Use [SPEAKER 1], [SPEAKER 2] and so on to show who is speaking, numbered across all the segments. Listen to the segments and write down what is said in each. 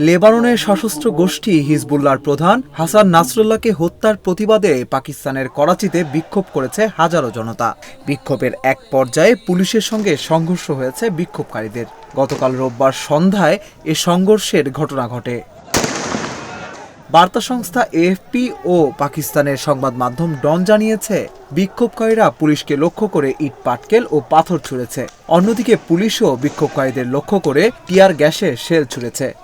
[SPEAKER 1] লেবাননের সশস্ত্র গোষ্ঠী হিজবুল্লাহর প্রধান হাসান নাসরুল্লাহকে হত্যার প্রতিবাদে পাকিস্তানের করাচিতে বিক্ষোভ করেছে হাজারো জনতা। বিক্ষোভের এক পর্যায়ে পুলিশের সঙ্গে সংঘর্ষ হয়েছে বিক্ষোভকারীদের। গতকাল রোববার সন্ধ্যায় এ সংঘর্ষের ঘটনা ঘটে। বার্তা সংস্থা এএফপি ও পাকিস্তানের সংবাদ মাধ্যম ডন জানিয়েছে, বিক্ষোভকারীরা পুলিশকে লক্ষ্য করে ইট পাটকেল ও পাথর ছুঁড়েছে। অন্যদিকে পুলিশও বিক্ষোভকারীদের লক্ষ্য করে টিয়ার গ্যাসে শেল ছুঁড়েছে।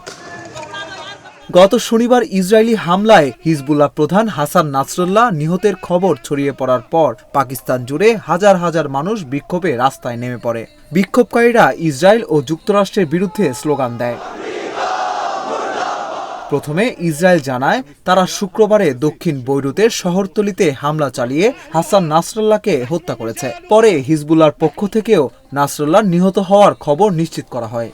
[SPEAKER 1] গত শনিবার ইসরায়েলি হামলায় হিজবুল্লাহ প্রধান হাসান নাসরুল্লাহ নিহতের খবর ছড়িয়ে পড়ার পর পাকিস্তান জুড়ে হাজার হাজার মানুষ বিক্ষোভে রাস্তায় নেমে পড়ে। বিক্ষোভকারীরা ইসরায়েল ও যুক্তরাষ্ট্রের বিরুদ্ধে স্লোগান দেয়। প্রথমে ইসরায়েল জানায়, তারা শুক্রবারে দক্ষিণ বৈরুতের শহরতলিতে হামলা চালিয়ে হাসান নাসরুল্লাহকে হত্যা করেছে। পরে হিজবুল্লাহর পক্ষ থেকেও নাসরুল্লাহ নিহত হওয়ার খবর নিশ্চিত করা হয়।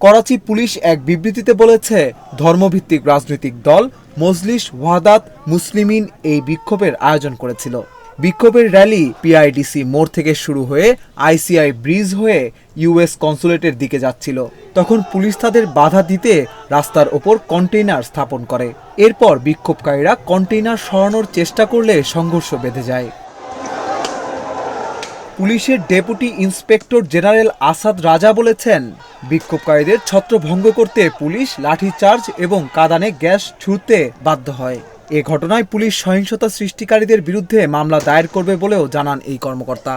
[SPEAKER 1] করাচি পুলিশ এক বিবৃতিতে বলেছে, ধর্মভিত্তিক রাজনৈতিক দল মজলিস, ওয়াদাত, মুসলিমিন এই বিক্ষোভের আয়োজন করেছিল। বিক্ষোভের র্যালি পিআইডিসি মোড় থেকে শুরু হয়ে আইসিআই ব্রিজ হয়ে ইউএস কনসুলেটের দিকে যাচ্ছিল। তখন পুলিশ তাদের বাধা দিতে রাস্তার ওপর কন্টেইনার স্থাপন করে। এরপর বিক্ষোভকারীরা কন্টেইনার সরানোর চেষ্টা করলে সংঘর্ষ বেঁধে যায়। পুলিশের ডেপুটি ইন্সপেক্টর জেনারেল আসাদ রাজা বলেছেন, বিক্ষোভকারীদের ছত্রভঙ্গ করতে পুলিশ লাঠিচার্জ এবং কাদানে গ্যাস ছুড়তে বাধ্য হয়। এ ঘটনায় পুলিশ সহিংসতা সৃষ্টিকারীদের বিরুদ্ধে মামলা দায়ের করবে বলেও জানান এই কর্মকর্তা।